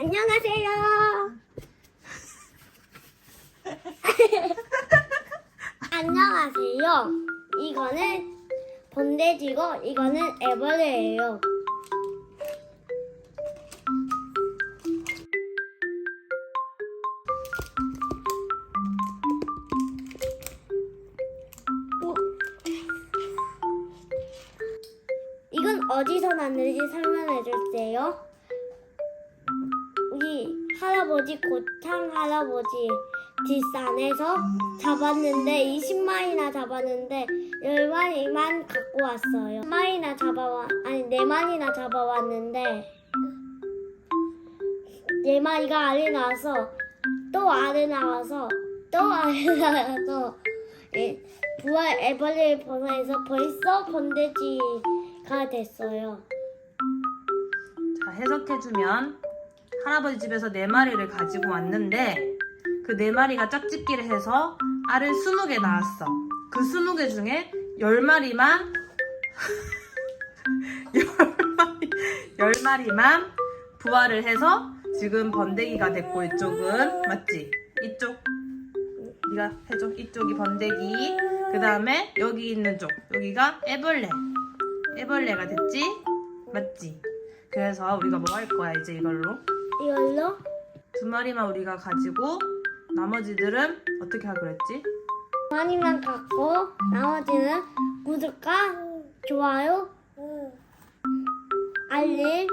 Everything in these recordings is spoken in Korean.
안녕하세요. 안녕하세요. 이거는 번데지고 이거는 애벌레예요. 어? 이건 어디서 났는지 설명해 줄게요. 우리 할아버지 고창 할아버지 뒷산에서 잡았는데 20마리나 잡았는데 10마리만 갖고 왔어요. 10마리나 잡아와 아니 4마리나 잡아왔는데 4마리가 알이 나와서 또 알이 나와서 또 알이 나와서 예, 부활 애벌레 번호에서 벌써 번데지가 됐어요. 자, 해석해주면 할아버지 집에서 네 마리를 가지고 왔는데 그 네 마리가 짝짓기를 해서 알을 20개 낳았어. 그 20개 중에 10마리만 10마리, 10마리만 부화를 해서 지금 번데기가 됐고 이쪽은 맞지? 이쪽 네가 해줘. 이쪽이 번데기. 그 다음에 여기 있는 쪽 여기가 애벌레. 애벌레가 됐지? 맞지? 그래서 우리가 뭐 할 거야 이제 이걸로 이걸로 두 마리만 우리가 가지고 나머지들은 어떻게 하기로 했지? 많이만 갖고 나머지는 구독과 좋아요, 알림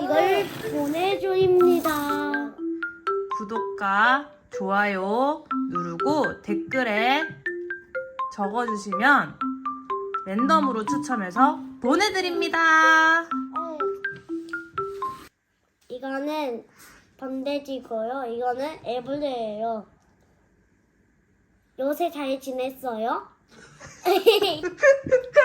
이걸 보내드립니다. 구독과 좋아요 누르고 댓글에 적어주시면 랜덤으로 추첨해서 보내드립니다. 이거는 번데지고요. 이거는 애벌레예요. 요새 잘 지냈어요?